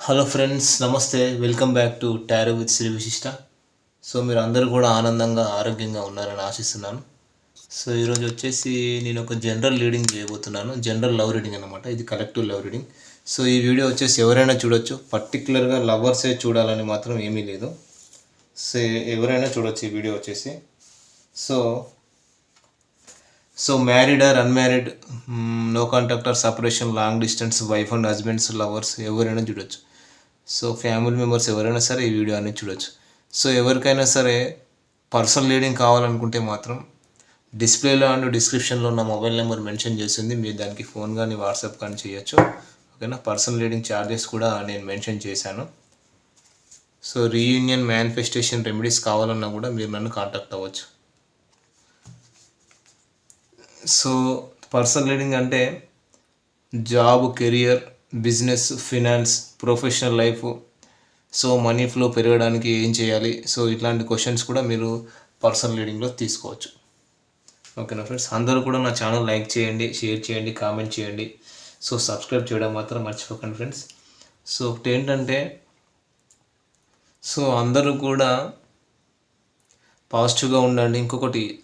Hello friends నమస్తే. Welcome back to tarot with Shri Vishishta so మీరు అందరూ కూడా ఆనందంగా ఆరోగ్యంగా ఉన్నారని ఆశిస్తున్నాను. సో ఈరోజు వచ్చేసి నేను ఒక జనరల్ రీడింగ్ చేయబోతున్నాను. జనరల్ లవ్ రీడింగ్ అనమాట ఇది కలెక్టివ్ లవ్ రీడింగ్ సో ఈ వీడియో వచ్చేసి ఎవరైనా చూడొచ్చు. పర్టికులర్గా లవర్సే చూడాలని మాత్రం ఏమీ లేదు. సో ఎవరైనా చూడొచ్చు ఈ వీడియో వచ్చేసి. So so married or unmarried no contact or separation long distance wife and husbands lovers ఎవరైనా చూడొచ్చు. సో ఫ్యామిలీ మెంబర్స్ ఎవరైనా సరే ఈ వీడియో అనేది చూడొచ్చు. సో ఎవరికైనా సరే పర్సనల్ లీడింగ్ కావాలనుకుంటే మాత్రం డిస్ప్లేలో అండ్ డిస్క్రిప్షన్లో ఉన్న మొబైల్ నెంబర్ మెన్షన్ చేసింది. మీరు దానికి ఫోన్ కానీ వాట్సాప్ కానీ చేయొచ్చు. ఓకేనా? పర్సనల్ లీడింగ్ ఛార్జెస్ కూడా నేను మెన్షన్ చేశాను. సో రీయూనియన్ మేనిఫెస్టేషన్ రెమెడీస్ కావాలన్నా కూడా మీరు నన్ను కాంటాక్ట్ అవ్వచ్చు. సో పర్సనల్ లీడింగ్ అంటే job career business finance professional life. So money flow పెరగడానికి ఏం చేయాలి? సో ఇట్లాంటి క్వశ్చన్స్ కూడా మీరు పర్సనల్ లీడింగ్లో తీసుకోవచ్చు. ఓకేనా ఫ్రెండ్స్? అందరూ కూడా నా ఛానల్ లైక్ చేయండి షేర్ చేయండి కామెంట్ చేయండి. సో సబ్స్క్రైబ్ చేయడం మాత్రం మర్చిపోకండి ఫ్రెండ్స్. సో ఒకటి ఏంటంటే సో అందరూ కూడా పాజిటివ్గా ఉండండి. ఇంకొకటి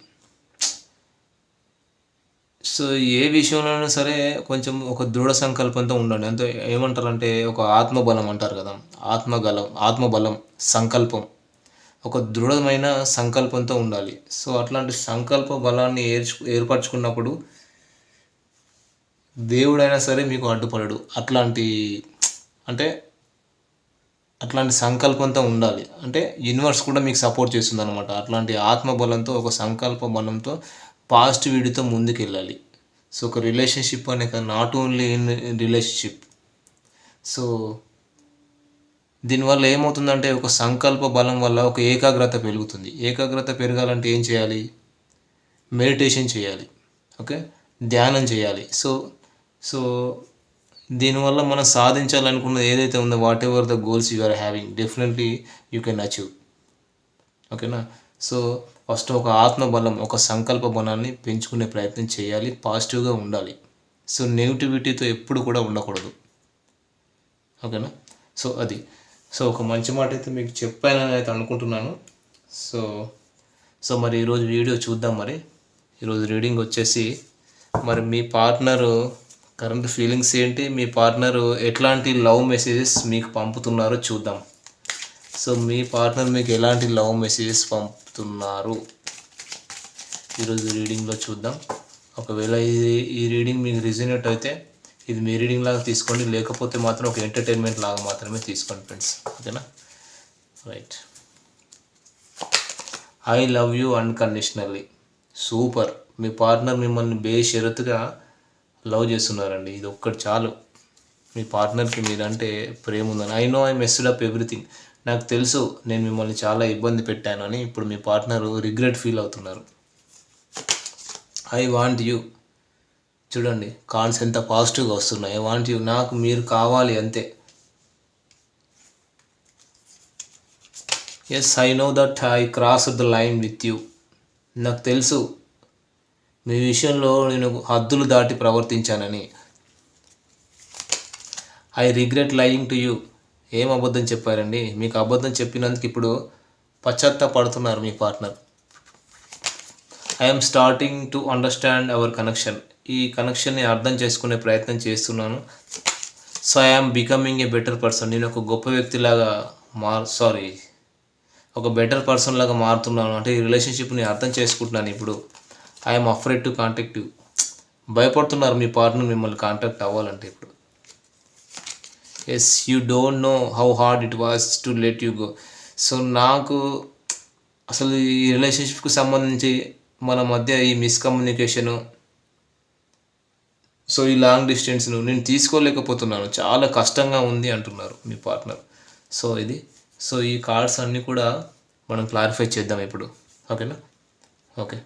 సో ఏ విషయంలోనైనా సరే కొంచెం ఒక దృఢ సంకల్పంతో ఉండండి. అంటే ఏమంటారంటే ఒక ఆత్మబలం అంటారు కదా. ఆత్మగలం ఆత్మబలం సంకల్పం. ఒక దృఢమైన సంకల్పంతో ఉండాలి. సో అట్లాంటి సంకల్ప బలాన్ని ఏర్చు ఏర్పరచుకున్నప్పుడు దేవుడైనా సరే మీకు అడ్డుపడడు. అట్లాంటి అంటే అట్లాంటి సంకల్పంతో ఉండాలి. అంటే యూనివర్స్ కూడా మీకు సపోర్ట్ చేస్తుంది అనమాట అట్లాంటి ఆత్మబలంతో ఒక సంకల్ప బలంతో పాజిటివిటీతో ముందుకెళ్ళాలి. సో ఒక రిలేషన్షిప్ అనే not only in relationship so దీనివల్ల ఏమవుతుందంటే ఒక సంకల్ప బలం వల్ల ఒక ఏకాగ్రత పెరుగుతుంది. ఏకాగ్రత పెరగాలంటే ఏం చేయాలి? మెడిటేషన్ చేయాలి. ఓకే ధ్యానం చేయాలి. సో సో దీనివల్ల మనం సాధించాలనుకున్నది ఏదైతే ఉందో whatever the goals you are having definitely you can achieve ఓకేనా సో ఫస్ట్ ఒక ఆత్మబలం ఒక సంకల్ప బలాన్ని పెంచుకునే ప్రయత్నం చేయాలి పాజిటివ్గా ఉండాలి. సో నెగిటివిటీతో ఎప్పుడు కూడా ఉండకూడదు. ఓకేనా? సో అది. సో ఒక మంచి మాట అయితే మీకు చెప్పానని అయితే అనుకుంటున్నాను. సో సో మరి ఈరోజు వీడియో చూద్దాం మరి. ఈరోజు రీడింగ్ వచ్చేసి మరి మీ పార్ట్నరు కరెంట్ ఫీలింగ్స్ ఏంటి? మీ పార్ట్నరు ఎట్లాంటి లవ్ మెసేజెస్ మీకు పంపుతున్నారో చూద్దాం. సో మీ పార్ట్నర్ మీకు ఎలాంటి లవ్ మెసేజెస్ పంపుతున్నారు? ఈరోజు రీడింగ్లో చూద్దాం. ఒకవేళ ఇది ఈ రీడింగ్ మీకు రిజనేట్ అయితే ఇది మీ రీడింగ్ లాగా తీసుకోండి. లేకపోతే మాత్రం ఒక ఎంటర్టైన్మెంట్ లాగా మాత్రమే తీసుకోండి ఫ్రెండ్స్ ఓకేనా? Right I love you unconditionally super me partner మిమ్మల్ని బేషరతుగా లవ్ చేస్తున్నారండి. ఇది ఒక్కటి చాలు. మీ పార్ట్నర్కి మీరంటే ప్రేమ ఉందని I know I messed up everything నాకు తెలుసు నేను మిమ్మల్ని చాలా ఇబ్బంది పెట్టాను అని ఇప్పుడు మీ పార్ట్నర్ రిగ్రెట్ ఫీల్ అవుతున్నారు. I want you. చూడండి కాన్స్ ఎంత పాజిటివ్గా వస్తున్నాయి. I want you. నాకు మీరు కావాలి అంతే. Yes I know that I cross the line with you నాకు తెలుసు. మీ విషయంలో నేను హద్దులు దాటి ప్రవర్తించానని. I regret lying to you ఏం అబద్ధం చెప్పారండి? మీకు అబద్ధం చెప్పినందుకు ఇప్పుడు పశ్చాత్తాపడుతున్నారు మీ partner. I'm starting to understand our connection ఈ కనెక్షన్ని అర్థం చేసుకునే ప్రయత్నం చేస్తున్నాను. So I'm becoming a better person నేను ఒక గొప్ప వ్యక్తిలాగా మార్ సారీ ఒక బెటర్ పర్సన్ లాగా మారుతున్నాను. అంటే ఈ రిలేషన్షిప్ని అర్థం చేసుకుంటున్నాను ఇప్పుడు. I'm afraid to contact you భయపడుతున్నారు మీ పార్ట్నర్ మిమ్మల్ని కాంటాక్ట్ అవ్వాలంటే ఇప్పుడు. Yes you don't know how hard it was to let you go so నాకు అసలు ఈ రిలేషన్షిప్కి సంబంధించి మన మధ్య ఈ మిస్కమ్యూనికేషను సో ఈ లాంగ్ డిస్టెన్స్ను నేను తీసుకోలేకపోతున్నాను. చాలా కష్టంగా ఉంది అంటున్నారు మీ పార్ట్నర్ సో ఇది సో ఈ కార్డ్స్ అన్నీ కూడా మనం క్లారిఫై చేద్దాం ఇప్పుడు. ఓకేనా okay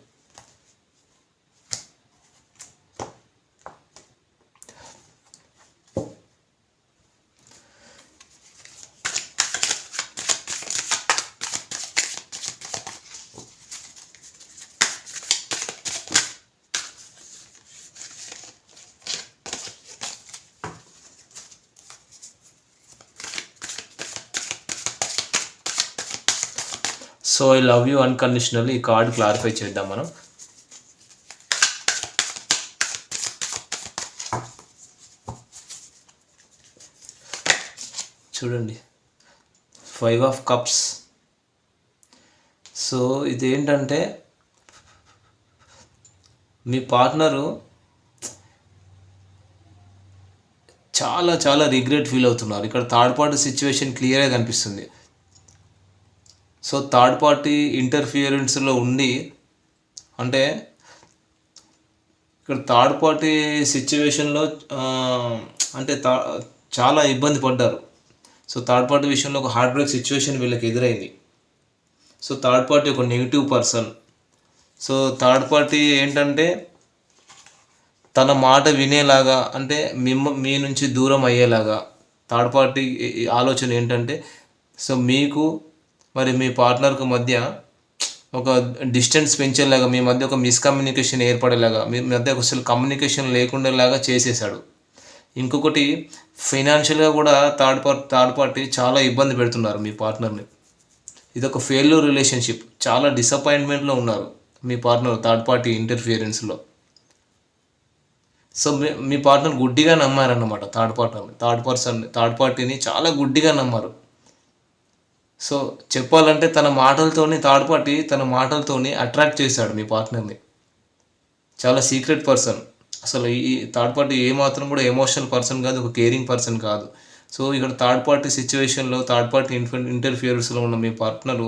so I love you unconditional ఈ కార్డ్ క్లారిఫై చేద్దాం మనం. చూడండి. ఫైవ్ ఆఫ్ కప్స్ సో ఇదేంటంటే మీ పార్ట్నరు చాలా చాలా రిగ్రెట్ ఫీల్ అవుతున్నారు. ఇక్కడ థర్డ్ పార్టీ సిచ్యువేషన్ క్లియర్గా కనిపిస్తుంది. సో థర్డ్ పార్టీ ఇంటర్ఫియరెన్స్లో ఉండి అంటే ఇక్కడ థర్డ్ పార్టీ సిచ్యువేషన్లో అంటే తా చాలా ఇబ్బంది పడ్డారు. సో థర్డ్ పార్టీ విషయంలో ఒక హార్ట్ బ్రేక్ సిచ్యువేషన్ వీళ్ళకి ఎదురైంది. సో థర్డ్ పార్టీ ఒక negative person. So third party ఏంటంటే తన మాట వినేలాగా అంటే మిమ్మ మీ నుంచి దూరం అయ్యేలాగా థర్డ్ పార్టీ ఆలోచన ఏంటంటే సో మీకు మరి మీ పార్ట్నర్కు మధ్య ఒక డిస్టెన్స్ పెంచేలాగా మీ మధ్య ఒక మిస్కమ్యూనికేషన్ ఏర్పడేలాగా మీ మధ్య అసలు కమ్యూనికేషన్ లేకుండేలాగా చేసేసాడు ఇంకొకటి ఫైనాన్షియల్గా కూడా థర్డ్ పార్టీ థర్డ్ పార్టీ చాలా ఇబ్బంది పెడుతున్నారు మీ పార్ట్నర్ని ఇది ఒక ఫెయిల్యూర్ రిలేషన్షిప్ చాలా డిసప్పాయింట్మెంట్లో ఉన్నారు మీ పార్ట్నర్ థర్డ్ పార్టీ ఇంటర్ఫియరెన్స్లో సో మీ మీ పార్ట్నర్ గుడ్డిగా నమ్మారన్నమాట థర్డ్ పార్ట్నర్ని థర్డ్ పర్సన్ థర్డ్ పార్టీని చాలా గుడ్డిగా నమ్మారు. సో చెప్పాలంటే తన మాటలతోని థర్డ్ పార్టీ తన మాటలతోని అట్రాక్ట్ చేశాడు మీ పార్ట్నర్ని చాలా సీక్రెట్ పర్సన్ అసలు ఈ థర్డ్ పార్టీ ఏమాత్రం కూడా ఎమోషనల్ పర్సన్ కాదు ఒక కేరింగ్ పర్సన్ కాదు. సో ఇక్కడ థర్డ్ పార్టీ సిచ్యువేషన్లో థర్డ్ పార్టీ ఇన్ఫ ఇంటర్ఫియర్స్లో ఉన్న మీ పార్ట్నరు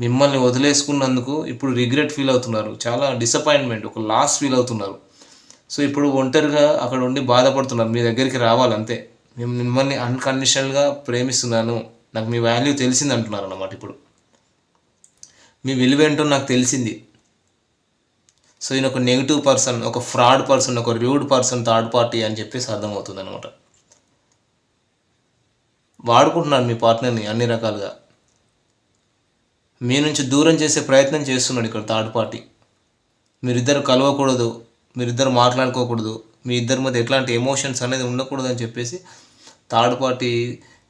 మిమ్మల్ని వదిలేసుకున్నందుకు ఇప్పుడు రిగ్రెట్ ఫీల్ అవుతున్నారు. చాలా డిసప్పాయింట్మెంట్ ఒక లాస్ ఫీల్ అవుతున్నారు. సో ఇప్పుడు ఒంటరిగా అక్కడ ఉండి బాధపడుతున్నారు. మీ దగ్గరికి రావాలంతే. మేము మిమ్మల్ని అన్కండిషనల్గా ప్రేమిస్తున్నాను. నాకు మీ వాల్యూ తెలిసింది అంటున్నారు అన్నమాట ఇప్పుడు. మీ విలువ ఏంటో నాకు తెలిసింది. సో ఈయన ఒక నెగిటివ్ పర్సన్ ఒక ఫ్రాడ్ పర్సన్ ఒక రూడ్ పర్సన్ థర్డ్ పార్టీ అని చెప్పేసి అర్థమవుతుంది అనమాట వాడుకుంటున్నాడు మీ పార్ట్నర్ని అన్ని రకాలుగా. మీ నుంచి దూరం చేసే ప్రయత్నం చేస్తున్నాడు ఇక్కడ థర్డ్ పార్టీ మీరిద్దరు కలవకూడదు మీరిద్దరు మాట్లాడుకోకూడదు మీ ఇద్దరి మధ్య ఎట్లాంటి ఎమోషన్స్ అనేది ఉండకూడదు అని చెప్పేసి థర్డ్ పార్టీ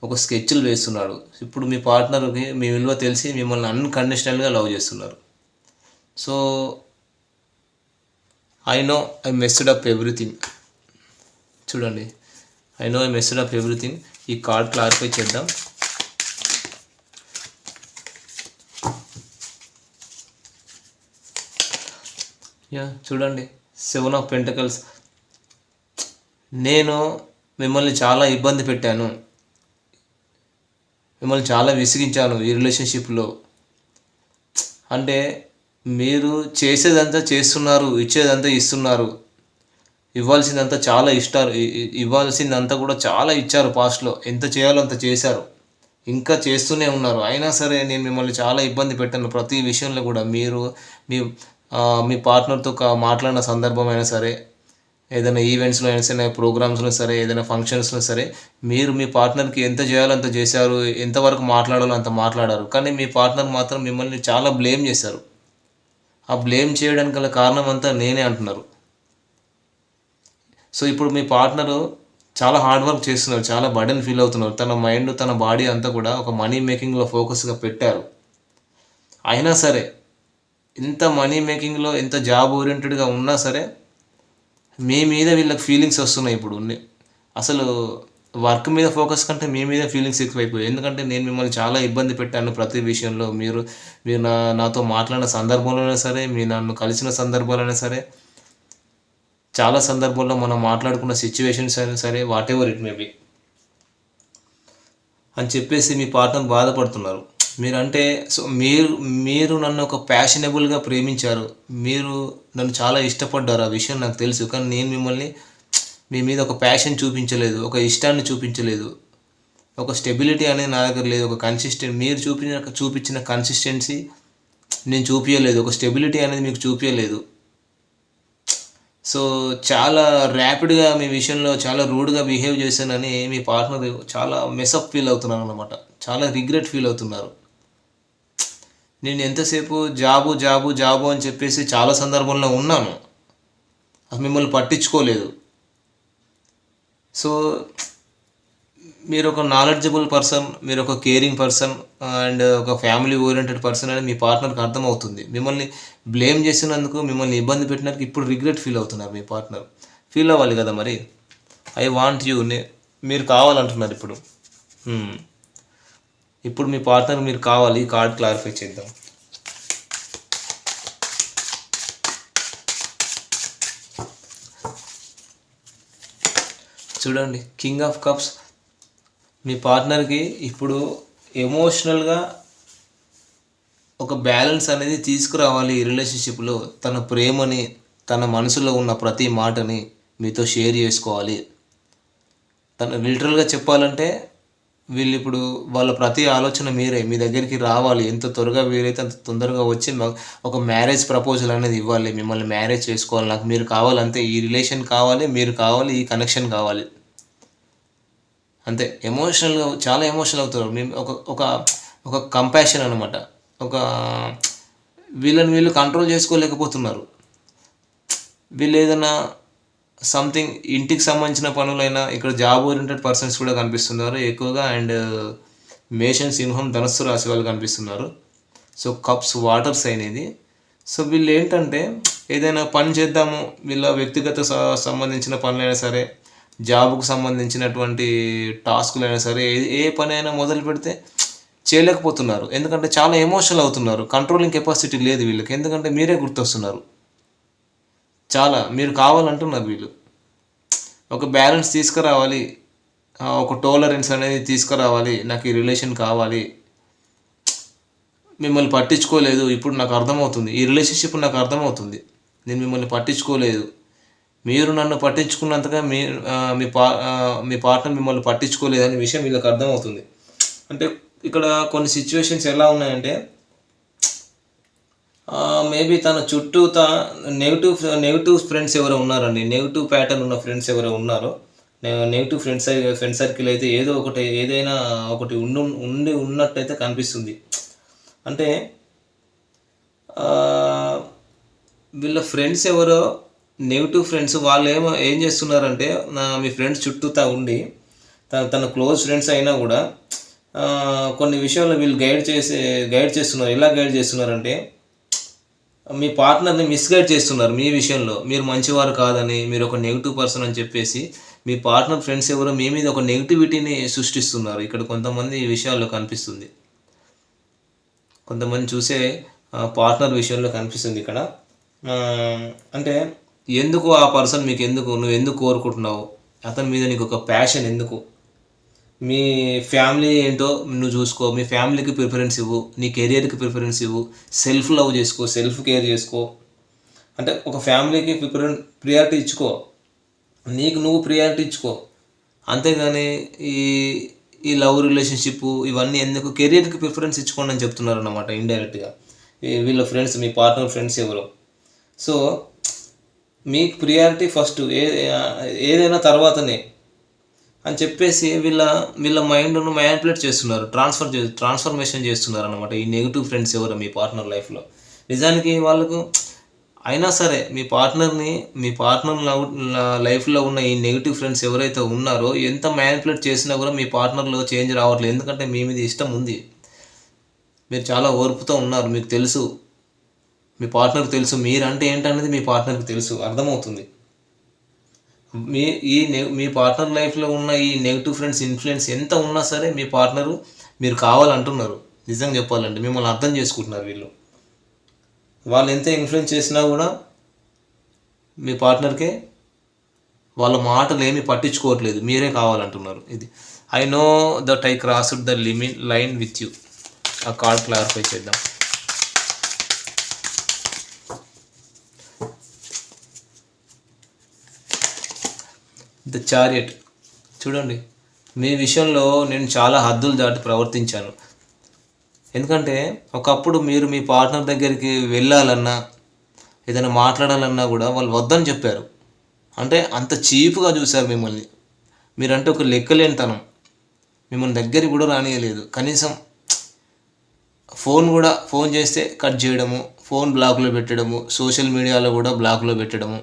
ఒక స్కెచ్లు వేస్తున్నాడు. ఇప్పుడు మీ పార్ట్నర్కి మీ విలువ తెలిసి మిమ్మల్ని అన్కండిషనల్గా లవ్ చేస్తున్నారు. So I know I messed up everything చూడండి. I know I messed up everything ఈ కార్డ్ క్లారిఫై చేద్దాం. యా చూడండి. సెవెన్ ఆఫ్ పెంటకల్స్ నేను మిమ్మల్ని చాలా ఇబ్బంది పెట్టాను. మిమ్మల్ని చాలా విసిగించాను ఈ రిలేషన్షిప్లో. అంటే మీరు చేసేదంతా చేస్తున్నారు ఇచ్చేదంతా ఇస్తున్నారు. ఇవ్వాల్సిందంతా చాలా ఇస్తారు ఇవ్వాల్సిందంతా కూడా చాలా ఇచ్చారు పాస్ట్లో. ఎంత చేయాలో అంత చేశారు. ఇంకా చేస్తూనే ఉన్నారు. అయినా సరే నేను మిమ్మల్ని చాలా ఇబ్బంది పెట్టాను. ప్రతి విషయంలో కూడా మీరు మీ మీ పార్ట్నర్తో కా- మాట్లాడిన సందర్భం అయినా సరే ఏదైనా ఈవెంట్స్లో అయినా సరే ప్రోగ్రామ్స్లో సరే ఏదైనా ఫంక్షన్స్లో సరే మీరు మీ పార్ట్నర్కి ఎంత చేయాలో అంత చేశారు ఎంతవరకు మాట్లాడాలో అంత మాట్లాడారు. కానీ మీ పార్ట్నర్ మాత్రం మిమ్మల్ని చాలా బ్లేమ్ చేశారు. ఆ బ్లేమ్ చేయడానికి గల కారణం అంతా నేనే అంటున్నారు. సో ఇప్పుడు మీ పార్ట్నరు చాలా హార్డ్ వర్క్ చేస్తున్నారు చాలా బర్డెన్ ఫీల్ అవుతున్నారు. తన మైండ్ తన బాడీ అంతా కూడా ఒక మనీ మేకింగ్లో ఫోకస్గా పెట్టారు. అయినా సరే ఇంత మనీ మేకింగ్లో ఎంత జాబ్ ఓరియంటెడ్గా ఉన్నా సరే మీ మీద వీళ్ళకి ఫీలింగ్స్ వస్తున్నాయి ఇప్పుడు ఉన్ని- అసలు వర్క్ మీద ఫోకస్ కంటే మీ మీద ఫీలింగ్స్ ఎక్కువైపోయాయి. ఎందుకంటే నేను మిమ్మల్ని చాలా ఇబ్బంది పెట్టాను ప్రతి విషయంలో. మీరు మీరు నా నాతో మాట్లాడిన సందర్భంలోనే సరే మీరు నన్ను కలిసిన సందర్భాలైనా సరే చాలా సందర్భాల్లో మనం మాట్లాడుకున్న సిచ్యువేషన్స్ అయినా సరే whatever it may be అని చెప్పేసి మీ పార్ట్నర్ బాధపడుతున్నారు. మీరంటే సో మీరు మీరు నన్ను ఒక ప్యాషనబుల్గా ప్రేమించారు. మీరు నన్ను చాలా ఇష్టపడ్డారు ఆ విషయం నాకు తెలుసు. కానీ నేను మిమ్మల్ని మీ మీద ఒక ప్యాషన్ చూపించలేదు ఒక ఇష్టాన్ని చూపించలేదు. ఒక స్టెబిలిటీ అనేది నా దగ్గర లేదు. ఒక కన్సిస్టెంట్ మీరు చూపించిన చూపించిన కన్సిస్టెన్సీ నేను చూపించలేదు ఒక స్టెబిలిటీ అనేది మీకు చూపించలేదు సో చాలా ర్యాపిడ్గా మీ విషయంలో చాలా రూడ్గా బిహేవ్ చేశానని మీ పార్ట్నర్ చాలా మెసప్ ఫీల్ అవుతున్నారు అనమాట చాలా రిగ్రెట్ ఫీల్ అవుతున్నారు. నేను ఎంతసేపు జాబు జాబు జాబు అని చెప్పేసి చాలా సందర్భంలో ఉన్నాను. అసలు మిమ్మల్ని పట్టించుకోలేదు. సో మీరు ఒక నాలెడ్జబుల్ పర్సన్ మీరు ఒక కేరింగ్ పర్సన్ అండ్ ఒక ఫ్యామిలీ ఓరియంటెడ్ పర్సన్ అని మీ పార్ట్నర్కి అర్థమవుతుంది. మిమ్మల్ని బ్లేమ్ చేసినందుకు మిమ్మల్ని ఇబ్బంది పెట్టినందుకు ఇప్పుడు రిగ్రెట్ ఫీల్ అవుతున్నారు మీ పార్ట్నర్ ఫీల్ అవ్వాలి కదా మరి? ఐ వాంట్ యూ మీరు కావాలంటున్నారు ఇప్పుడు. Hmm. ఇప్పుడు మీ పార్ట్నర్ మీరు కావాలి కార్డ్ క్లారిఫై చేద్దాం. చూడండి కింగ్ ఆఫ్ కప్స్. మీ పార్ట్నర్కి ఇప్పుడు ఎమోషనల్గా ఒక బ్యాలెన్స్ అనేది తీసుకురావాలి ఈ రిలేషన్షిప్లో. తన ప్రేమని తన మనసులో ఉన్న ప్రతి మాటని మీతో షేర్ చేసుకోవాలి. తను లిటరల్గా చెప్పాలంటే వీళ్ళు ఇప్పుడు వాళ్ళ ప్రతి ఆలోచన మీరే. మీ దగ్గరికి రావాలి. ఎంత త్వరగా వీలైతే అంత తొందరగా వచ్చి ఒక మ్యారేజ్ ప్రపోజల్ అనేది ఇవ్వాలి. మిమ్మల్ని మ్యారేజ్ చేసుకోవాలి. నాకు మీరు కావాలంతే ఈ రిలేషన్ కావాలి మీరు కావాలి ఈ కనెక్షన్ కావాలి. అంతే. ఎమోషనల్గా చాలా ఎమోషనల్ అవుతారు. మేము ఒక ఒక ఒక కంపాషన్ అనమాట ఒక వీళ్ళని వీళ్ళు కంట్రోల్ చేసుకోలేకపోతున్నారు. వీళ్ళు ఏదైనా సంథింగ్ ఇంటికి సంబంధించిన పనులైనా ఇక్కడ జాబ్ ఓరియంటెడ్ పర్సన్స్ కూడా కనిపిస్తున్నారు. ఎక్కువగా అండ్ మేషన్ సింహం ధనస్సు రాశి వాళ్ళు కనిపిస్తున్నారు. సో కప్స్ వాటర్స్ అయినది సో వీళ్ళు ఏంటంటే ఏదైనా పని చేద్దాము వీళ్ళ వ్యక్తిగత సంబంధించిన పనులైనా సరే జాబ్కు సంబంధించినటువంటి టాస్కులైనా సరే ఏ ఏ పని అయినా మొదలు పెడితే చేయలేకపోతున్నారు. ఎందుకంటే చాలా ఎమోషనల్ అవుతున్నారు. కంట్రోలింగ్ కెపాసిటీ లేదు వీళ్ళకి. ఎందుకంటే మీరే గుర్తొస్తున్నారు. చాలా మీరు కావాలంటున్నారు వీళ్ళు. ఒక బ్యాలెన్స్ తీసుకురావాలి. ఒక టోలరెన్స్ అనేది తీసుకురావాలి. నాకు ఈ రిలేషన్ కావాలి. మిమ్మల్ని పట్టించుకోలేదు. ఇప్పుడు నాకు అర్థమవుతుంది. ఈ రిలేషన్షిప్ నాకు అర్థమవుతుంది. నేను మిమ్మల్ని పట్టించుకోలేదు. మీరు నన్ను పట్టించుకున్నంతగా మీ మీ పా మీ పార్ట్నర్ మిమ్మల్ని పట్టించుకోలేదు అనే విషయం వీళ్ళకి అర్థమవుతుంది. అంటే ఇక్కడ కొన్ని సిచ్యువేషన్స్ ఎలా ఉన్నాయంటే మేబీ తన చుట్టూ తా నెగిటివ్ నెగిటివ్ ఫ్రెండ్స్ ఎవరో ఉన్నారండి. నెగిటివ్ ప్యాటర్న్ ఉన్న ఫ్రెండ్స్ ఎవరో ఉన్నారో. నెగిటివ్ ఫ్రెండ్స్ ఫ్రెండ్ సర్కిల్ అయితే ఏదో ఒకటి ఏదైనా ఒకటి ఉండి ఉండి ఉన్నట్టయితే కనిపిస్తుంది. అంటే వీళ్ళ ఫ్రెండ్స్ ఎవరో నెగిటివ్ ఫ్రెండ్స్ వాళ్ళు ఏమో ఏం చేస్తున్నారంటే నా మీ ఫ్రెండ్స్ చుట్టూతా ఉండి తన తన క్లోజ్ ఫ్రెండ్స్ అయినా కూడా కొన్ని విషయాల్లో వీళ్ళు గైడ్ చేసే గైడ్ చేస్తున్నారు. ఎలా గైడ్ చేస్తున్నారంటే మీ పార్ట్నర్ని మిస్గైడ్ చేస్తున్నారు మీ విషయంలో. మీరు మంచివారు కాదని మీరు ఒక నెగిటివ్ పర్సన్ అని చెప్పేసి మీ పార్ట్నర్ ఫ్రెండ్స్ ఎవరో మీ మీద ఒక నెగిటివిటీని సృష్టిస్తున్నారు. ఇక్కడ కొంతమంది విషయాల్లో కనిపిస్తుంది. కొంతమంది చూసే పార్ట్నర్ విషయంలో కనిపిస్తుంది ఇక్కడ. అంటే ఎందుకు ఆ పర్సన్ మీకు ఎందుకు నువ్వు ఎందుకు కోరుకుంటున్నావు? అతని మీద నీకు ఒక ప్యాషన్ ఎందుకు? మీ ఫ్యామిలీ ఏంటో నువ్వు చూసుకో. మీ ఫ్యామిలీకి ప్రిఫరెన్స్ ఇవ్వు. నీ కెరియర్కి ప్రిఫరెన్స్ ఇవ్వు. సెల్ఫ్ లవ్ చేసుకో. సెల్ఫ్ కేర్ చేసుకో. అంటే ఒక ఫ్యామిలీకి ప్రిఫరెన్ ప్రియారిటీ ఇచ్చుకో. నీకు నువ్వు ప్రియారిటీ ఇచ్చుకో. అంతేగాని ఈ ఈ లవ్ రిలేషన్షిప్ ఇవన్నీ ఎందుకు? కెరియర్కి ప్రిఫరెన్స్ ఇచ్చుకోండి అని చెప్తున్నారు అనమాట ఇండైరెక్ట్గా వీళ్ళ ఫ్రెండ్స్ మీ పార్ట్నర్ ఫ్రెండ్స్ ఎవరు. సో మీకు ప్రియారిటీ ఫస్ట్ ఏ ఏదైనా తర్వాతనే. అని చెప్పేసి వీళ్ళ వీళ్ళ మైండ్ను మ్యానిపులేట్ చేస్తున్నారు. ట్రాన్స్ఫర్ చే ట్రాన్స్ఫర్మేషన్ చేస్తున్నారు అనమాట ఈ నెగిటివ్ ఫ్రెండ్స్ ఎవరు మీ పార్ట్నర్ లైఫ్లో నిజానికి వాళ్ళకు అయినా సరే మీ పార్ట్నర్ని మీ పార్ట్నర్ లైఫ్లో ఉన్న ఈ నెగిటివ్ ఫ్రెండ్స్ ఎవరైతే ఉన్నారో ఎంత మ్యానిపులేట్ చేసినా కూడా మీ పార్ట్నర్లో చేంజ్ రావట్లేదు. ఎందుకంటే మీ మీద ఇష్టం ఉంది. మీరు చాలా ఓర్పుతో ఉన్నారు. మీకు తెలుసు. మీ పార్ట్నర్కి తెలుసు. మీరంటే ఏంటనేది మీ పార్ట్నర్కి తెలుసు. అర్థమవుతుంది. మీ ఈ నె- మీ పార్ట్నర్ లైఫ్లో ఉన్న ఈ నెగిటివ్ ఫ్రెండ్స్ ఇన్ఫ్లుయెన్స్ ఎంత ఉన్నా సరే మీ పార్ట్నరు మీరు కావాలంటున్నారు. నిజంగా చెప్పాలంటే మిమ్మల్ని అర్థం చేసుకుంటున్నారు వీళ్ళు. వాళ్ళు ఎంత ఇన్ఫ్లుయెన్స్ చేసినా కూడా మీ పార్ట్నర్కే వాళ్ళ మాటలు ఏమీ పట్టించుకోవట్లేదు. మీరే కావాలంటున్నారు. ఇది I know that I crossed the limit line with you ఆ కార్డ్ క్లారిఫై చేద్దాం. The chariot. చూడండి మీ విషయంలో నేను చాలా హద్దులు దాటి ప్రవర్తించాను. ఎందుకంటే ఒకప్పుడు మీరు మీ పార్ట్నర్ దగ్గరికి వెళ్ళాలన్నా ఏదైనా మాట్లాడాలన్నా కూడా వాళ్ళు వద్దని చెప్పారు. అంటే అంత చీప్గా చూశారు మిమ్మల్ని. మీరంటే ఒక లెక్కలేనితనం. మిమ్మల్ని దగ్గరికి కూడా రానియలేదు. కనీసం ఫోన్ కూడా ఫోన్ చేస్తే కట్ చేయడము ఫోన్ బ్లాక్లో పెట్టడము సోషల్ మీడియాలో కూడా బ్లాక్లో పెట్టడము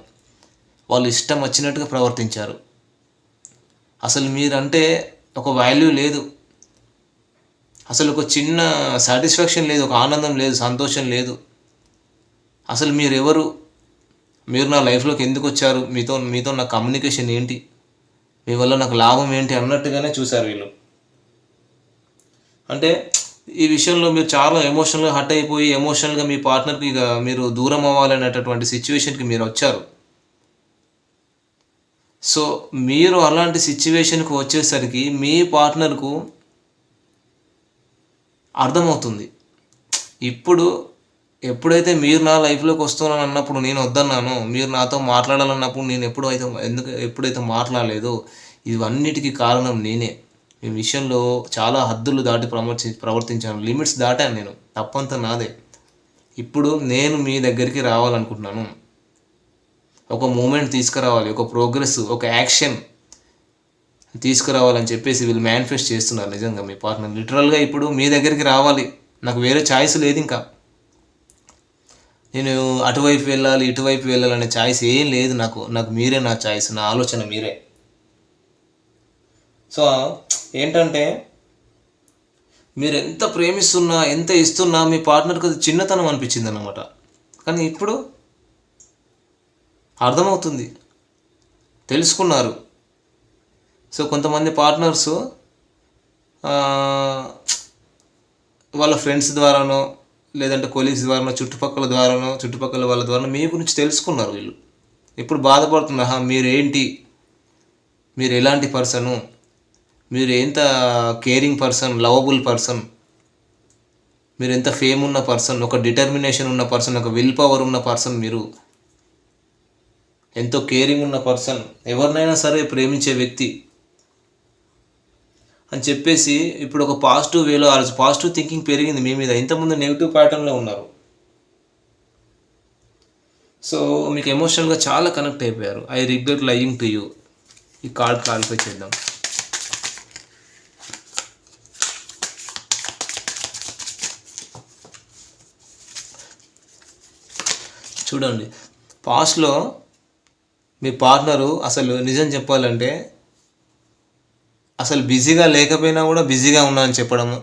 వాళ్ళు ఇష్టం వచ్చినట్టుగా ప్రవర్తించారు. అసలు మీరంటే ఒక వాల్యూ లేదు. అసలు ఒక చిన్న సాటిస్ఫాక్షన్ లేదు ఒక ఆనందం లేదు సంతోషం లేదు. అసలు మీరు ఎవరు మీరు నా లైఫ్లోకి ఎందుకు వచ్చారు? మీతో మీతో నా కమ్యూనికేషన్ ఏంటి? మీ వల్ల నాకు లాభం ఏంటి? అన్నట్టుగానే చూశారు వీళ్ళు. అంటే ఈ విషయంలో మీరు చాలా ఎమోషనల్గా హట్ అయిపోయి ఎమోషనల్గా మీ పార్ట్నర్కి ఇక మీరు దూరం అవ్వాలనేటటువంటి సిచ్యువేషన్కి మీరు వచ్చారు. సో మీరు అలాంటి సిచ్యువేషన్కి వచ్చేసరికి మీ పార్ట్నర్కు అర్థమవుతుంది. ఇప్పుడు ఎప్పుడైతే మీరు నా లైఫ్లోకి వస్తున్నాను అన్నప్పుడు నేను వద్దన్నాను మీరు నాతో మాట్లాడాలన్నప్పుడు నేను ఎప్పుడు అయితే ఎందుకు ఎప్పుడైతే మాట్లాడలేదో ఇవన్నిటికీ కారణం నేనే. ఈ విషయంలో చాలా హద్దులు దాటి ప్రవర్తి ప్రవర్తించాను. లిమిట్స్ దాటాను నేను. తప్పంతా నాదే. ఇప్పుడు నేను మీ దగ్గరికి రావాలనుకుంటున్నాను. ఒక మూమెంట్ తీసుకురావాలి ఒక ప్రోగ్రెస్ ఒక యాక్షన్ తీసుకురావాలని చెప్పేసి వీళ్ళు మేనిఫెస్ట్ చేస్తున్నారు నిజంగా మీ పార్ట్నర్ లిటరల్గా ఇప్పుడు మీ దగ్గరికి రావాలి. నాకు వేరే ఛాయిస్ లేదు ఇంకా. నేను అటువైపు వెళ్ళాలి ఇటువైపు వెళ్ళాలనే ఛాయిస్ ఏం లేదు నాకు. నాకు మీరే నా ఛాయిస్ నా ఆలోచన మీరే. సో ఏంటంటే మీరు ఎంత ప్రేమిస్తున్నా ఎంత ఇస్తున్నా మీ పార్ట్నర్కి చిన్నతనం అనిపించింది అనమాట కానీ ఇప్పుడు అర్థమవుతుంది. తెలుసుకున్నారు. సో కొంతమంది పార్ట్నర్స్ వాళ్ళ ఫ్రెండ్స్ ద్వారానో లేదంటే కొలీగ్స్ ద్వారానో చుట్టుపక్కల ద్వారానో చుట్టుపక్కల వాళ్ళ ద్వారా మీ గురించి తెలుసుకున్నారు వీళ్ళు. ఇప్పుడు బాధపడుతున్నా మీరేంటి? మీరు ఎలాంటి పర్సను? మీరు ఎంత కేరింగ్ పర్సన్ లవబుల్ పర్సన్? మీరు ఎంత ఫేమ్ ఉన్న పర్సన్? ఒక డిటర్మినేషన్ ఉన్న పర్సన్? ఒక విల్ పవర్ ఉన్న పర్సన్ మీరు? ఎంతో కేరింగ్ ఉన్న పర్సన్ ఎవరినైనా సరే ప్రేమించే వ్యక్తి. అని చెప్పేసి ఇప్పుడు ఒక పాజిటివ్ వేలో పాజిటివ్ థింకింగ్ పెరిగింది మీ మీద. ఇంతకుముందు నెగిటివ్ ప్యాటర్న్లో ఉన్నారు. సో మీకు ఎమోషనల్గా చాలా కనెక్ట్ అయిపోయారు. I regret lying to you ఈ కార్డ్ క్లారిఫై చేద్దాం. చూడండి. పాస్ట్లో మీ పార్ట్నరు అసలు నిజం చెప్పాలంటే అసలు బిజీగా లేకపోయినా కూడా బిజీగా ఉన్నా అని చెప్పడము.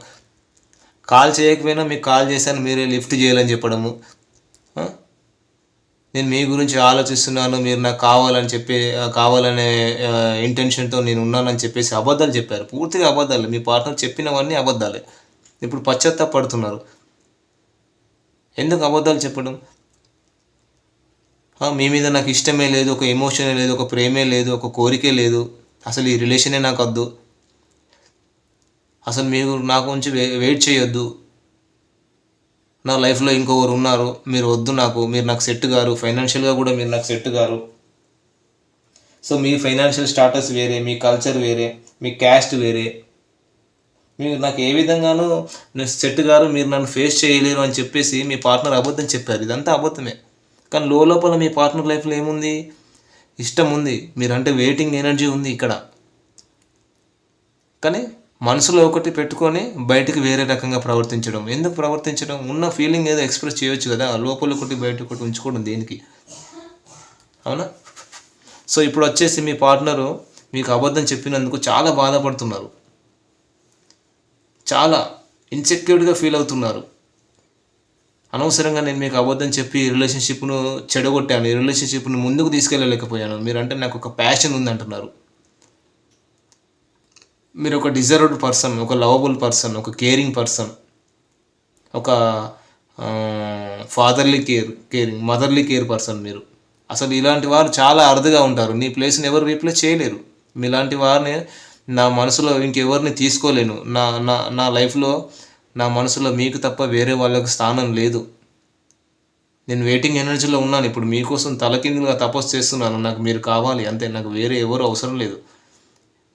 కాల్ చేయకపోయినా మీకు కాల్ చేశాను మీరే లిఫ్ట్ చేయాలని చెప్పడము. నేను మీ గురించి ఆలోచిస్తున్నాను మీరు నాకు కావాలని చెప్పి కావాలనే ఇంటెన్షన్తో నేను ఉన్నానని చెప్పేసి అబద్ధాలు చెప్పారు. పూర్తిగా అబద్ధాలు. మీ పార్ట్నర్ చెప్పినవన్నీ అబద్ధాలే. ఇప్పుడు పశ్చాత్తాపడుతున్నారు. ఎందుకు అబద్ధాలు చెప్పడం? మీ మీద నాకు ఇష్టమే లేదు ఒక ఎమోషనే లేదు ఒక ప్రేమే లేదు ఒక కోరికే లేదు. అసలు ఈ రిలేషనే నాకు వద్దు. అసలు మీరు నాకు గురించి వెయిట్ చేయొద్దు. నా లైఫ్లో ఇంకొకరు ఉన్నారు మీరు వద్దు నాకు. మీరు నాకు సెట్ గారు. ఫైనాన్షియల్గా కూడా మీరు నాకు సెట్ గారు. సో మీ ఫైనాన్షియల్ స్టాటస్ వేరే మీ కల్చర్ వేరే మీ క్యాస్ట్ వేరే. మీరు నాకు ఏ విధంగానూ సెట్ గారు మీరు నన్ను ఫేస్ చేయలేరు అని చెప్పేసి మీ పార్ట్నర్ అబద్ధం చెప్పారు. ఇదంతా అబద్ధమే. కానీ లోపల మీ పార్ట్నర్ లైఫ్లో ఏముంది? ఇష్టం ఉంది. మీరంటే వెయిటింగ్ ఎనర్జీ ఉంది ఇక్కడ. కానీ మనసులో ఒకటి పెట్టుకొని బయటికి వేరే రకంగా ప్రవర్తించడం. ఎందుకు ప్రవర్తించడం? ఉన్న ఫీలింగ్ ఏదో ఎక్స్ప్రెస్ చేయొచ్చు కదా. లోపల ఒకటి బయట ఒకటి ఉంచుకోవడం దేనికి? అవునా? సో ఇప్పుడు వచ్చేసి మీ పార్ట్నరు మీకు అబద్ధం చెప్పినందుకు చాలా బాధపడుతున్నారు. చాలా ఇన్సెక్యూర్డ్గా ఫీల్ అవుతున్నారు. అనవసరంగా నేను మీకు అబద్ధం చెప్పి రిలేషన్షిప్ను చెడగొట్టాను ఈ రిలేషన్షిప్ను ముందుకు తీసుకెళ్ళలేకపోయాను. మీరంటే నాకు ఒక ప్యాషన్ ఉంది అంటున్నారు మీరు ఒక డిజర్వ్డ్ పర్సన్ ఒక లవబుల్ పర్సన్ ఒక కేరింగ్ పర్సన్ ఒక fatherly care caring motherly care person మీరు. అసలు ఇలాంటి వారు చాలా అరుదుగా ఉంటారు. నీ ప్లేస్ని ఎవరు రీప్లేస్ చేయలేరు. మీలాంటి వారిని నా మనసులో ఇంకెవరిని తీసుకోలేను. నా నా నా లైఫ్లో నా మనసులో మీకు తప్ప వేరే వాళ్ళకి స్థానం లేదు. నేను వెయిటింగ్ ఎనర్జీలో ఉన్నాను. ఇప్పుడు మీకోసం తలకిందులుగా తపస్సు చేస్తున్నాను. నాకు మీరు కావాలి. అంతే. నాకు వేరే ఎవరు అవసరం లేదు.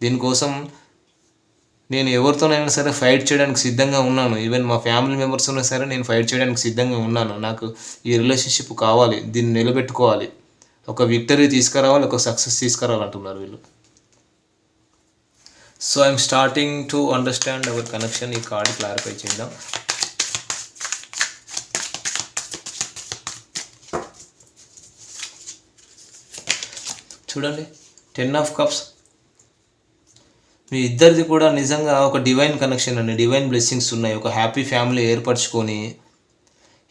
దీనికోసం నేను ఎవరితోనైనా సరే ఫైట్ చేయడానికి సిద్ధంగా ఉన్నాను. ఈవెన్ మా ఫ్యామిలీ మెంబర్స్ ఉన్నా సరే నేను ఫైట్ చేయడానికి సిద్ధంగా ఉన్నాను. నాకు ఈ రిలేషన్షిప్ కావాలి. దీన్ని నిలబెట్టుకోవాలి. ఒక విక్టరీ తీసుకురావాలి. ఒక సక్సెస్ తీసుకురావాలంటున్నారు వీళ్ళు. So I'm starting to understand our connection ఈ కార్డ్ క్లారిఫై చేద్దాం. చూడండి. టెన్ ఆఫ్ కప్స్ మీ ఇద్దరిది కూడా నిజంగా ఒక డివైన్ కనెక్షన్ అండి. డివైన్ బ్లెస్సింగ్స్ ఉన్నాయి. ఒక హ్యాపీ ఫ్యామిలీ ఏర్పరచుకొని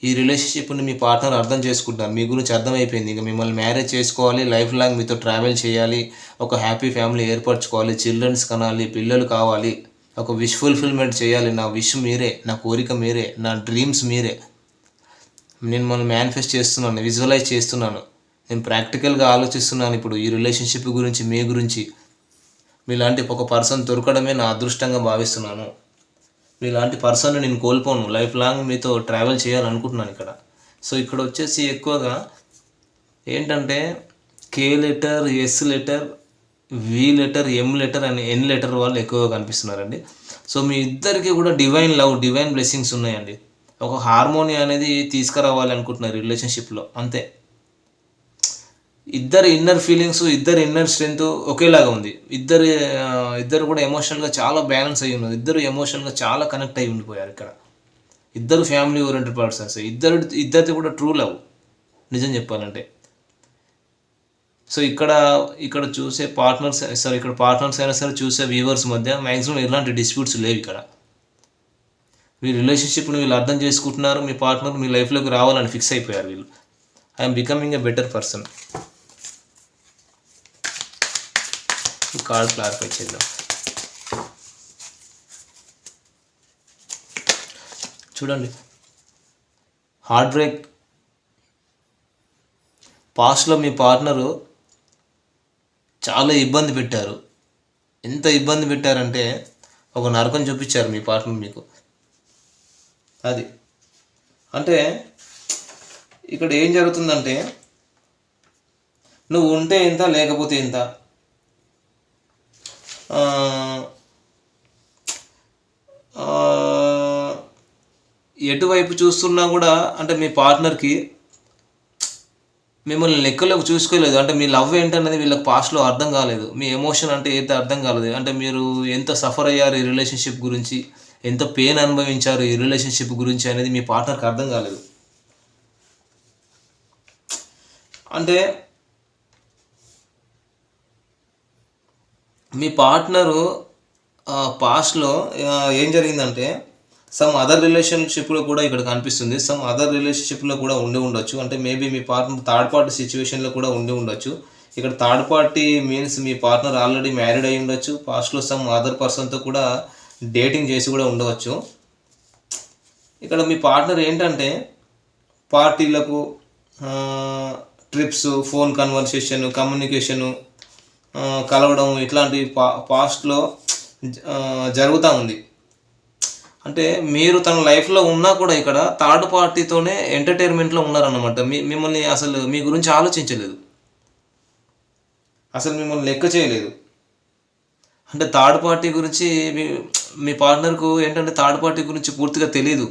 ఈ రిలేషన్షిప్ని మీ పార్ట్నర్ అర్థం చేసుకుంటారు. మీ గురించి అర్థమైపోయింది. ఇక మిమ్మల్ని మ్యారేజ్ చేసుకోవాలి లైఫ్ లాంగ్ మీతో ట్రావెల్ చేయాలి ఒక హ్యాపీ ఫ్యామిలీ ఏర్పరచుకోవాలి చిల్డ్రన్స్ కనాలి పిల్లలు కావాలి. ఒక విష్ ఫుల్ఫిల్మెంట్ చేయాలి. నా విష్ మీరే నా కోరిక మీరే నా డ్రీమ్స్ మీరే. నేను మనం మేనిఫెస్ట్ చేస్తున్నాను విజువలైజ్ చేస్తున్నాను. నేను ప్రాక్టికల్గా ఆలోచిస్తున్నాను ఇప్పుడు ఈ రిలేషన్షిప్ గురించి మీ గురించి. మీలాంటి ఒక పర్సన్ దొరకడమే నా అదృష్టంగా భావిస్తున్నాను. మీలాంటి పర్సన్ నేను కోల్పోను. లైఫ్ లాంగ్ మీతో ట్రావెల్ చేయాలనుకుంటున్నాను ఇక్కడ. సో ఇక్కడ వచ్చేసి ఎక్కువగా ఏంటంటే K letter S letter V letter M letter అని ఎన్ లెటర్ వాళ్ళు ఎక్కువగా కనిపిస్తున్నారండి. సో మీ ఇద్దరికి కూడా డివైన్ లవ్ డివైన్ బ్లెస్సింగ్స్ ఉన్నాయండి. ఒక హార్మోని అనేది తీసుకురావాలి అనుకుంటున్నారు రిలేషన్షిప్లో. అంతే. ఇద్దరు ఇన్నర్ ఫీలింగ్స్ ఇద్దరు ఇన్నర్ స్ట్రెంత్ ఒకేలాగా ఉంది. ఇద్దరు ఇద్దరు కూడా ఎమోషనల్గా చాలా బ్యాలెన్స్ అయ్యి ఉన్నారు. ఇద్దరు ఎమోషనల్గా చాలా కనెక్ట్ అయ్యి ఉండిపోయారు ఇక్కడ. ఇద్దరు ఫ్యామిలీ ఓరియంటెడ్ పర్సన్స్ ఇద్దరు ఇద్దరిది కూడా ట్రూ లవ్ నిజం చెప్పాలంటే. సో ఇక్కడ ఇక్కడ చూసే పార్ట్నర్స్ సరే ఇక్కడ పార్ట్నర్స్ అయినా సరే చూసే వ్యూవర్స్ మధ్య మ్యాక్సిమం ఎలాంటి డిస్ప్యూట్స్ లేవు ఇక్కడ. మీ రిలేషన్షిప్ని వీళ్ళు అర్థం చేసుకుంటున్నారు మీ పార్ట్నర్ మీ లైఫ్లోకి రావాలని ఫిక్స్ అయిపోయారు వీళ్ళు. I'm becoming a better person card clarify చేద్దాం. చూడండి. Heartbreak. పాస్ట్లో మీ పార్ట్నరు చాలా ఇబ్బంది పెట్టారు. ఎంత ఇబ్బంది పెట్టారంటే ఒక నరకం చూపించారు మీ పార్ట్నర్ మీకు. అది. అంటే ఇక్కడ ఏం జరుగుతుందంటే నువ్వు ఉంటే ఎంత లేకపోతే ఎంత ఎటువైపు చూస్తున్నా కూడా అంటే మీ పార్ట్నర్కి మిమ్మల్ని లెక్కలోకి చూసుకోలేదు. అంటే మీ లవ్ ఏంటనేది వీళ్ళకి పాస్ట్లో అర్థం కాలేదు. మీ ఎమోషన్ అంటే ఏదో అర్థం కాలేదు. అంటే మీరు ఎంత సఫర్ అయ్యారు ఈ రిలేషన్షిప్ గురించి? ఎంత పెయిన్ అనుభవించారు ఈ రిలేషన్షిప్ గురించి అనేది మీ పార్ట్నర్కి అర్థం కాలేదు. అంటే మీ పార్ట్నరు పాస్ట్లో ఏం జరిగిందంటే సమ్ అదర్ రిలేషన్షిప్లో కూడా ఇక్కడ కనిపిస్తుంది. సమ్ అదర్ రిలేషన్షిప్లో కూడా ఉండి ఉండొచ్చు. అంటే మేబీ మీ పార్ట్నర్ థర్డ్ పార్టీ సిచ్యువేషన్లో కూడా ఉండి ఉండొచ్చు. ఇక్కడ థర్డ్ పార్టీ మీన్స్ మీ పార్ట్నర్ ఆల్రెడీ మ్యారీడ్ అయి ఉండొచ్చు. పాస్ట్లో సమ్ అదర్ పర్సన్తో కూడా డేటింగ్ చేసి కూడా ఉండవచ్చు ఇక్కడ మీ పార్ట్నర్ ఏంటంటే పార్టీలకు ట్రిప్స్ ఫోన్ కన్వర్సేషన్ కమ్యూనికేషను కలవడం ఇట్లాంటి పా పాస్ట్లో జరుగుతూ ఉంది. అంటే మీరు తన లైఫ్లో ఉన్నా కూడా ఇక్కడ థర్డ్ పార్టీతోనే ఎంటర్టైన్మెంట్లో ఉన్నారన్నమాట. మీ మిమ్మల్ని అసలు మీ గురించి ఆలోచించలేదు. అసలు మిమ్మల్ని లెక్క చేయలేదు. అంటే థర్డ్ పార్టీ గురించి మీ మీ పార్ట్నర్కు ఏంటంటే థర్డ్ పార్టీ గురించి పూర్తిగా తెలియదు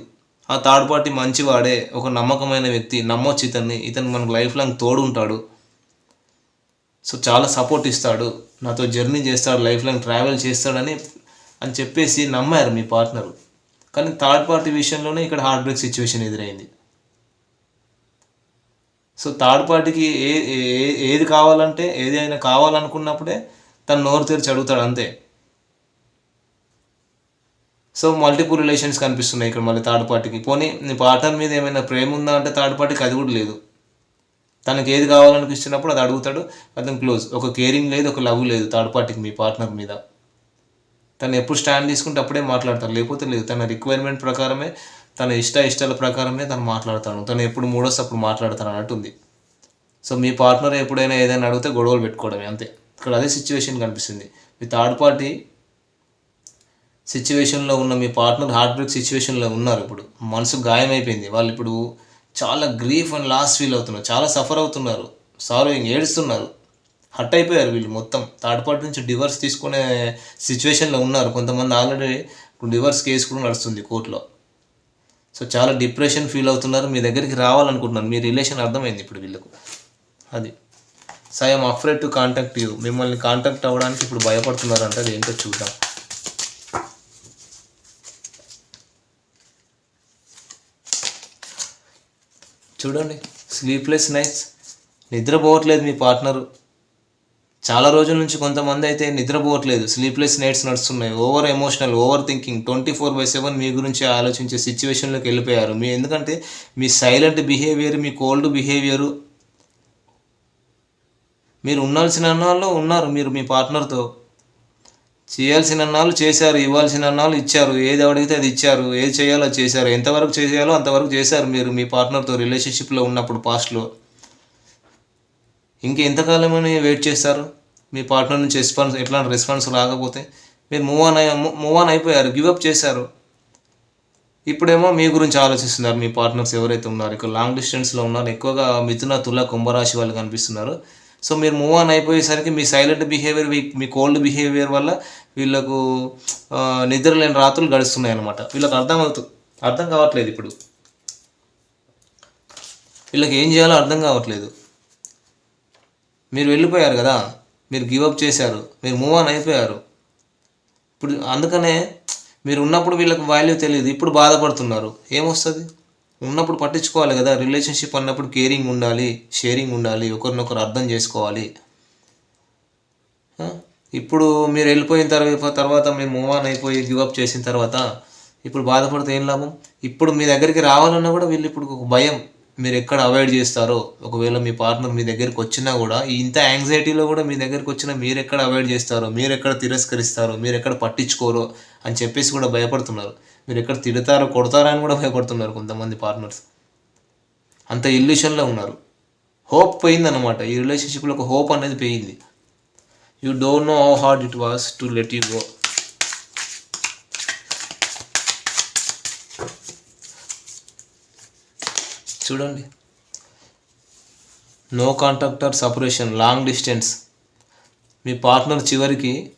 ఆ థర్డ్ పార్టీ మంచివాడే ఒక నమ్మకమైన వ్యక్తి నమ్మొచ్చు ఇతన్ని ఇతను మనకు లైఫ్ లాంగ్ తోడు ఉంటాడు సో చాలా సపోర్ట్ ఇస్తాడు. నాతో జర్నీ చేస్తాడు లైఫ్ లాంగ్ ట్రావెల్ చేస్తాడని అని చెప్పేసి నమ్మారు మీ పార్ట్నరు కానీ థర్డ్ పార్టీ విషయంలోనే ఇక్కడ హార్ట్ బ్రేక్ సిచ్యువేషన్ ఎదురైంది. సో థర్డ్ పార్టీకి ఏ ఏ- ఏది కావాలంటే ఏది అయినా కావాలనుకున్నప్పుడే తను నోరు తెరిచి అడుగుతాడు అంతే. సో మల్టిపుల్ రిలేషన్స్ కనిపిస్తున్నాయి ఇక్కడ మళ్ళీ థర్డ్ పార్టీకి పోనీ నీ పార్ట్నర్ మీద ఏమైనా ప్రేమ ఉందా అంటే థర్డ్ పార్టీకి అది కూడా లేదు. తనకి ఏది కావాలనిపిస్తున్నప్పుడు అది అడుగుతాడు అతను క్లోజ్ ఒక కేరింగ్ లేదు ఒక లవ్ లేదు థర్డ్ పార్టీకి మీ పార్ట్నర్ మీద. తను ఎప్పుడు స్టాండ్ తీసుకుంటే అప్పుడే మాట్లాడతారు లేకపోతే లేదు తన రిక్వైర్మెంట్ ప్రకారమే తన ఇష్ట ఇష్టాల ప్రకారమే తను మాట్లాడతాను తను ఎప్పుడు మూడోస్తే అప్పుడు మాట్లాడతాను అన్నట్టుంది. సో మీ పార్ట్నర్ ఎప్పుడైనా ఏదైనా అడిగితే గొడవలు పెట్టుకోవడమే అంతే. ఇక్కడ అదే సిచ్యువేషన్ కనిపిస్తుంది. మీ థర్డ్ పార్టీ సిచ్యువేషన్లో ఉన్న మీ పార్ట్నర్ హార్ట్ బ్రేక్ సిచ్యువేషన్లో ఉన్నారు ఇప్పుడు. మనసు గాయమైపోయింది. వాళ్ళు ఇప్పుడు చాలా గ్రీఫ్ అండ్ లాస్ ఫీల్ అవుతున్నారు. చాలా సఫర్ అవుతున్నారు. సారోయింగ్ ఏడుస్తున్నారు. హట్ అయిపోయారు వీళ్ళు మొత్తం. థర్డ్ పార్టీ నుంచి డివర్స్ తీసుకునే సిచ్యువేషన్లో ఉన్నారు. కొంతమంది ఆల్రెడీ ఇప్పుడు డివర్స్ కేసు కూడా నడుస్తుంది కోర్టులో సో చాలా డిప్రెషన్ ఫీల్ అవుతున్నారు. మీ దగ్గరికి రావాలనుకుంటున్నారు. మీ రిలేషన్ అర్థమైంది ఇప్పుడు వీళ్ళకు. అది. So I'm afraid to contact you మిమ్మల్ని కాంటాక్ట్ అవ్వడానికి ఇప్పుడు భయపడుతున్నారు అంటే అది ఏంటో చూద్దాం. చూడండి స్లీప్లెస్ నైట్స్ నిద్రపోవట్లేదు మీ పార్ట్నరు చాలా రోజుల నుంచి కొంతమంది అయితే నిద్రపోవట్లేదు. స్లీప్లెస్ నైట్స్ నడుస్తున్నాయి. Over emotional overthinking twenty four by seven మీ గురించి ఆలోచించే సిచ్యువేషన్లోకి వెళ్ళిపోయారు. మీ ఎందుకంటే మీ సైలెంట్ బిహేవియర్ మీ కోల్డ్ బిహేవియరు మీరు ఉండాల్సిన వాళ్ళు ఉన్నారు మీరు మీ పార్ట్నర్తో చేయాల్సిన అన్నాళ్ళు చేశారు ఇవ్వాల్సిన అన్నాళ్ళు ఇచ్చారు ఏది అడిగితే అది ఇచ్చారు ఏది చేయాలో చేశారు ఎంతవరకు చేయాలో అంతవరకు చేశారు మీరు మీ పార్ట్నర్తో రిలేషన్షిప్లో ఉన్నప్పుడు పాస్ట్లో. ఇంక ఎంతకాలమని వెయిట్ చేస్తారు? మీ పార్ట్నర్ నుంచి రెస్పాన్స్ ఎట్లాంటి రెస్పాన్స్ రాకపోతే? మీరు మూవ్ ఆన్ మూవ్ ఆన్ అయిపోయారు గివప్ చేశారు. ఇప్పుడేమో మీ గురించి ఆలోచిస్తున్నారు మీ పార్ట్నర్స్ ఎవరైతే ఉన్నారు ఇక్కడ లాంగ్ డిస్టెన్స్లో ఉన్నారు ఎక్కువగా మిథున తుల కుంభరాశి వాళ్ళు కనిపిస్తున్నారు. సో మీరు మూవ్ ఆన్ అయిపోయేసరికి మీ సైలెంట్ బిహేవియర్ మీ కోల్డ్ బిహేవియర్ వల్ల వీళ్ళకు నిద్ర లేని రాత్రులు గడుస్తున్నాయి అనమాట వీళ్ళకి అర్థం అవుతుంది అర్థం కావట్లేదు ఇప్పుడు. వీళ్ళకి ఏం చేయాలో అర్థం కావట్లేదు. మీరు వెళ్ళిపోయారు కదా మీరు గివప్ చేశారు మీరు మూవ్ ఆన్ అయిపోయారు. ఇప్పుడు అందుకనే మీరు ఉన్నప్పుడు వీళ్ళకి వాల్యూ తెలియదు ఇప్పుడు బాధపడుతున్నారు. ఏమొస్తుంది? ఉన్నప్పుడు పట్టించుకోవాలి కదా రిలేషన్షిప్ అన్నప్పుడు కేరింగ్ ఉండాలి షేరింగ్ ఉండాలి ఒకరినొకరు అర్థం చేసుకోవాలి. ఇప్పుడు మీరు వెళ్ళిపోయిన తర్వాత తర్వాత మీరు మూవ్ ఆన్ అయిపోయి గివప్ చేసిన తర్వాత ఇప్పుడు బాధపడితే ఏం లాభం? ఇప్పుడు మీ దగ్గరికి రావాలన్నా కూడా వీళ్ళు ఇప్పుడు ఒక భయం. మీరు ఎక్కడ అవాయిడ్ చేస్తారో? ఒకవేళ మీ పార్ట్నర్ మీ దగ్గరికి వచ్చినా కూడా ఇంత యాంగ్జైటీలో కూడా మీ దగ్గరికి వచ్చినా మీరు ఎక్కడ అవాయిడ్ చేస్తారో మీరు ఎక్కడ తిరస్కరిస్తారో మీరు ఎక్కడ పట్టించుకోరో అని చెప్పేసి కూడా భయపడుతున్నారు. మీరు ఎక్కడ తిడతారో కొడతారో అని కూడా భయపడుతున్నారు కొంతమంది పార్ట్నర్స్ అంత ఇల్యూషన్లో ఉన్నారు. హోప్ పోయిందన్నమాట. ఈ రిలేషన్షిప్లో ఒక హోప్ అనేది పోయింది. You don't know how hard it was to let you go చూడండి. No contact or separation long distance me partner చివరికి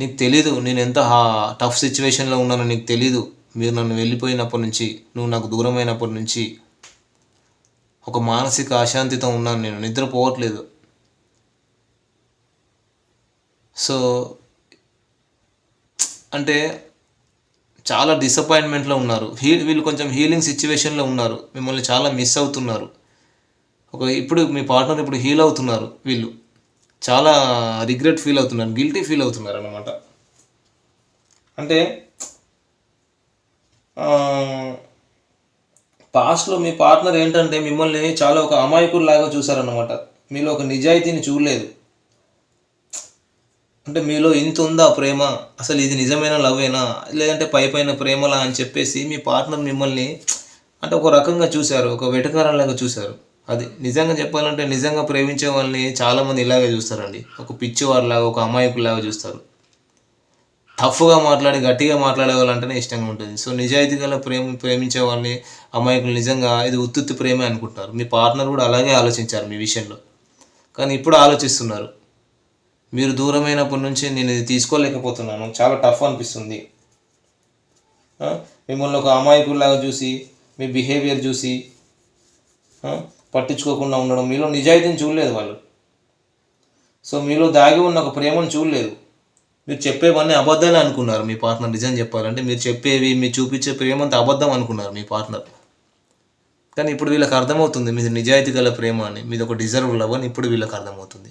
నీకు తెలీదు నేను ఎంత టఫ్ సిచ్యువేషన్లో ఉన్నానో నీకు తెలీదు. మీరు నన్ను వెళ్ళిపోయినప్పటి నుంచి నువ్వు నాకు దూరమైనప్పటి నుంచి ఒక మానసిక అశాంతితో ఉన్నాను నేను. నిద్రపోవట్లేదు. సో అంటే చాలా డిసప్పాయింట్మెంట్లో ఉన్నారు. హీ వీళ్ళు కొంచెం హీలింగ్ సిచ్యువేషన్లో ఉన్నారు. మిమ్మల్ని చాలా మిస్ అవుతున్నారు. ఒక ఇప్పుడు మీ పార్ట్నర్ ఇప్పుడు హీల్ అవుతున్నారు వీళ్ళు. చాలా రిగ్రెట్ ఫీల్ అవుతున్నారు. గిల్టీ ఫీల్ అవుతున్నారు అన్నమాట. అంటే పాస్ట్లో మీ పార్ట్నర్ ఏంటంటే మిమ్మల్ని చాలా ఒక అమాయకుల్లాగా చూసారన్నమాట మీలో ఒక నిజాయితీని చూడలేదు. అంటే మీలో ఇంత ఉందా ప్రేమ? అసలు ఇది నిజమైన లవ్వేనా? లేదంటే పై పైన ప్రేమలా అని చెప్పేసి మీ పార్ట్నర్ మిమ్మల్ని అంటే ఒక రకంగా చూశారు ఒక వెటకారంలాగా చూశారు. అది నిజంగా చెప్పాలంటే నిజంగా ప్రేమించే వాళ్ళని చాలామంది ఇలాగే చూస్తారండి. ఒక పిచ్చివారిలాగా ఒక అమాయకులాగా చూస్తారు. టఫ్గా మాట్లాడి గట్టిగా మాట్లాడే వాళ్ళంటేనే ఇష్టంగా ఉంటుంది. సో నిజాయితీ గల ప్రేమ ప్రేమించే వాళ్ళని అమాయకులు నిజంగా ఇది ఉత్తుత్తి ప్రేమే అనుకుంటారు మీ పార్ట్నర్ కూడా అలాగే ఆలోచించారు మీ విషయంలో. కానీ ఇప్పుడు ఆలోచిస్తున్నారు. మీరు దూరమైనప్పటి నుంచి నేను ఇది తీసుకోలేకపోతున్నాను. చాలా టఫ్ అనిపిస్తుంది. మిమ్మల్ని ఒక అమాయకుల్లాగా చూసి మీ బిహేవియర్ చూసి పట్టించుకోకుండా ఉండడం మీలో నిజాయితీని చూడలేదు వాళ్ళు. సో మీలో దాగి ఉన్న ఒక ప్రేమను చూడలేదు. మీరు చెప్పేవన్నీ అబద్ధాలే అనుకున్నారు మీ పార్ట్నర్ నిజం చెప్పాలంటే మీరు చెప్పేవి మీరు చూపించే ప్రేమంతా అబద్ధం అనుకున్నారు మీ పార్ట్నర్ కానీ ఇప్పుడు వీళ్ళకి అర్థమవుతుంది మీది నిజాయితీ గల ప్రేమ అని మీది ఒక డిజర్వ్ లవ్ అని ఇప్పుడు వీళ్ళకి అర్థమవుతుంది.